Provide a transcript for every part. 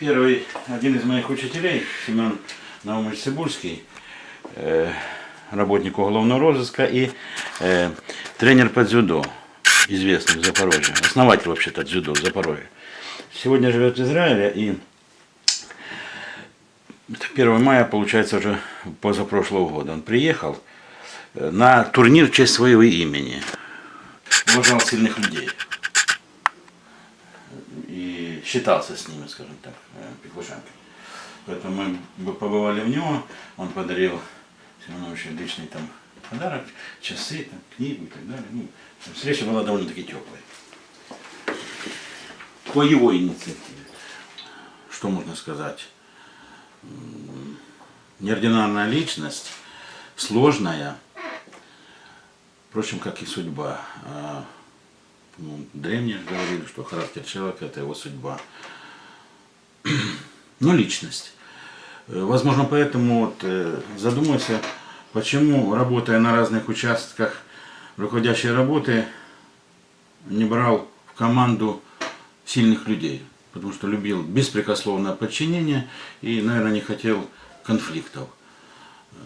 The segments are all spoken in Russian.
Первый, один из моих учителей, Семен Наумович Цибульский, э, работник уголовного розыска и э, тренер по дзюдо, известный в Запорожье, основатель вообще-то дзюдо в Запорожье. Сегодня живет в Израиле и это 1 мая, получается, уже позапрошлого года. Он приехал э, на турнир в честь своего имени. Уважал сильных людей. Считался с ними, скажем так, э, Пеклушенко. Поэтому мы побывали в него, он подарил Семеновичу личный там подарок, часы, там, книгу и так далее. Ну, встреча была довольно-таки теплой. По его инициативе. Что можно сказать? Неординарная личность, сложная, впрочем, как и судьба. Ну, древние же говорили, что характер человека – это его судьба. Ну, личность. Э, Возможно, поэтому вот, э, задумайся, почему, работая на разных участках руководящей работы, не брал в команду сильных людей. Потому что любил беспрекословное подчинение и, наверное, не хотел конфликтов э,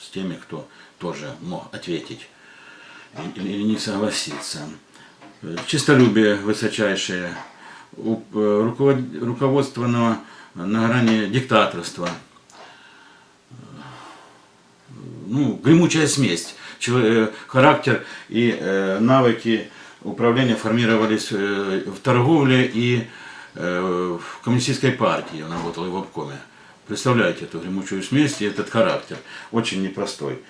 с теми, кто тоже мог ответить или не согласиться. Чистолюбие высочайшее, э, руковод- руководство на, на грани диктаторства, ну, гремучая смесь. Э, Характер и э, навыки управления формировались в торговле и в коммунистической партии. Он работал и в обкоме. Представляете эту гремучую смесь и этот характер. Очень непростой.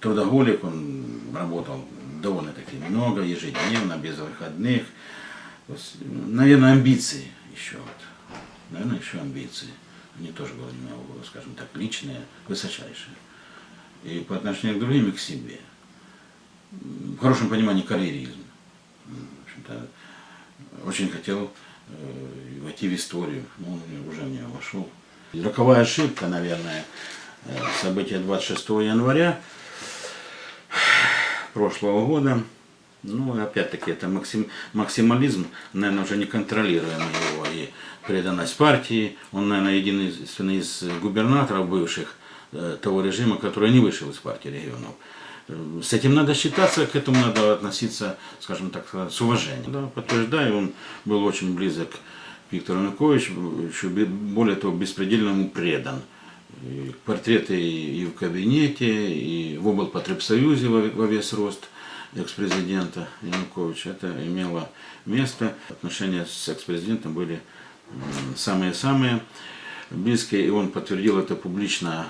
Трудоголик, он работал довольно-таки много, ежедневно, без выходных. Наверное, амбиции еще. Вот. Наверное, еще амбиции. Они тоже были, ну, скажем так, личные, высочайшие и по отношению к другим, и к себе. В хорошем понимании карьеризм. В общем-то, очень хотел э, войти в историю, но он уже в нее вошел. Роковая ошибка, наверное, э, события 26 января прошлого года. Ну, опять-таки, это максим, максимализм, наверное, уже неконтролируемый его, и преданность партии. Он, наверное, единственный из губернаторов бывших э, того режима, который не вышел из партии регионов. С этим надо считаться, к этому надо относиться, скажем так, с уважением. Да, подтверждаю, он был очень близок к Виктору Януковичу, еще более того, беспредельному предан. Портреты и в кабинете, и в облпотребсоюзе во, весь рост экс-президента Януковича. Это имело место. Отношения с экс-президентом были самые-самые близкие, и он подтвердил это публично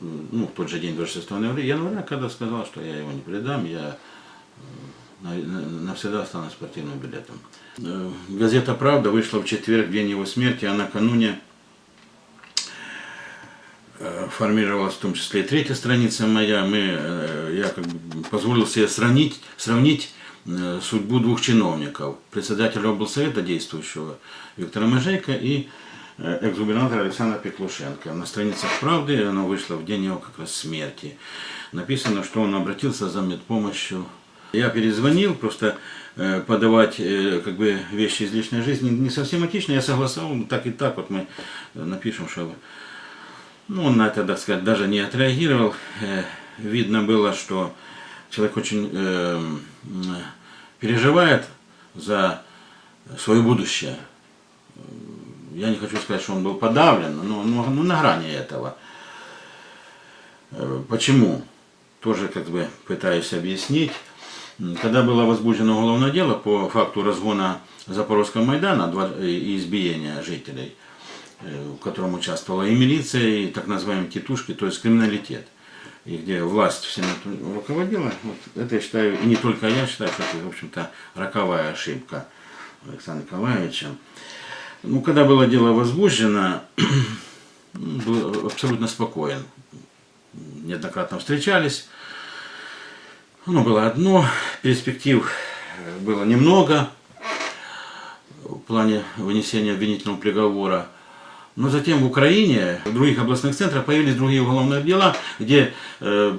ну, в тот же день, 26 января, января, когда сказал, что я его не предам, я на- на- навсегда останусь спортивным билетом. Э, Газета «Правда» вышла в четверг, день его смерти, а накануне формировалась в том числе и третья страница моя. Мы, э, я как бы позволил себе сравнить, сравнить э, судьбу двух чиновников. Председателя облсовета действующего Виктора Межейка и э, экс-губернатора Александра Пеклушенко. На страницах «Правды» оно вышло в день его как раз смерти. Написано, что он обратился за медпомощью. Я перезвонил, просто подавать как бы вещи из личной жизни не совсем этично. Я согласовал, так и так вот мы напишем, что ну, он на это, так сказать, даже не отреагировал. Э, Видно было, что человек очень э, переживает за свое будущее. Я не хочу сказать, что он был подавлен, но, но, но на грани этого. Э, Почему? Тоже как бы пытаюсь объяснить. Когда было возбуждено уголовное дело по факту разгона Запорожского Майдана и избиения жителей, в котором участвовала и милиция, и так называемые тетушки, то есть криминалитет, и где власть всем руководила, вот это я считаю, и не только я считаю, что это, в общем-то, роковая ошибка Александра Николаевича. Ну, когда было дело возбуждено, был абсолютно спокоен. Неоднократно встречались. Оно было одно, перспектив э, было немного в плане вынесения обвинительного приговора. Но затем в Украине, в других областных центрах появились другие уголовные дела, где э,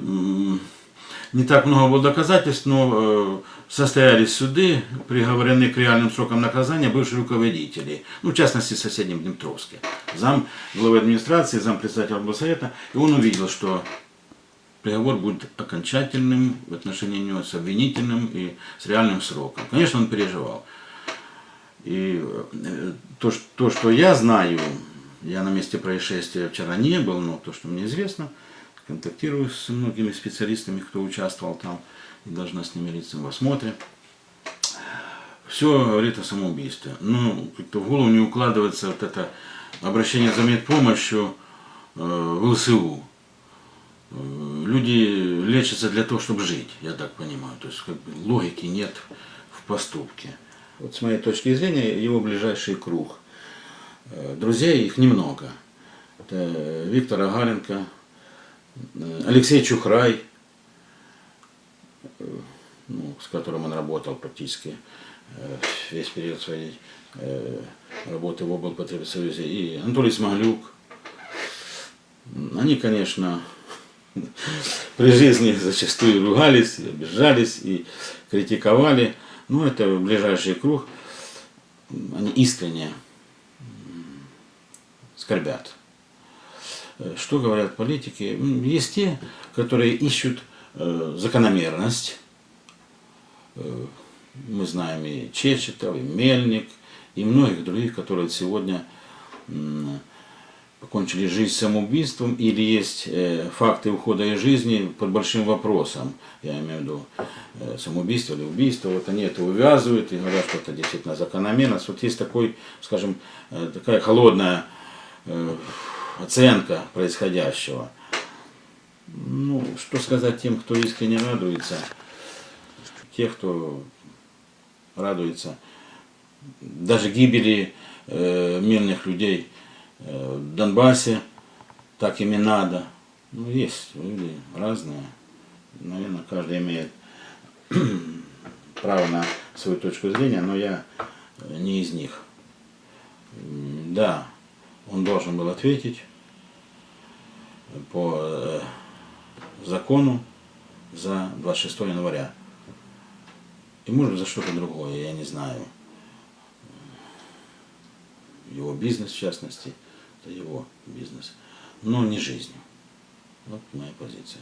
не так много было доказательств, но э, состоялись суды, приговорены к реальным срокам наказания бывшие руководители, ну, в частности, в соседнем Днепровске. Зам главы администрации, зам председателя облсовета, и он увидел, что приговор будет окончательным в отношении него, с обвинительным и с реальным сроком. Конечно, он переживал. И э, то, что я знаю, я на месте происшествия вчера не был, но то, что мне известно, контактирую с многими специалистами, кто участвовал там, и должна ними лицом в осмотре. Все говорит о самоубийстве. Ну, как-то в голову не укладывается вот это обращение за медпомощью э, в ЛСУ. Э, Люди лечатся для того, чтобы жить, я так понимаю. То есть как бы, логики нет в поступке. Вот с моей точки зрения, его ближайший круг. Э, Друзей их немного. Это Виктор Агаленко, э, Алексей Чухрай, э, ну, с которым он работал практически весь период своей работы в облпотребсоюзе, и Анатолий Смоглюк. Они, конечно, при жизни зачастую ругались, обижались и критиковали. Но это ближайший круг. Они искренне скорбят. Э, Что говорят политики? Есть те, которые ищут э, закономерность. Э, Мы знаем и Чечетов, и Мельник, и многих других, которые сегодня покончили жизнь самоубийством или есть факты ухода из жизни под большим вопросом. Я имею в виду самоубийство или убийство. Вот они это увязывают и говорят, что это действительно закономерность. Вот есть такой, скажем, такая холодная оценка происходящего. Ну, что сказать тем, кто искренне радуется, те, кто радуется даже гибели э, мирных людей э, в Донбассе, так им и надо. Ну, есть люди разные. Наверное, каждый имеет право на свою точку зрения, но я э, не из них. Да, он должен был ответить по э, закону за 26 января. И может за что-то другое, я не знаю. Его бизнес, в частности, это его бизнес. Но не жизнь. Вот моя позиция.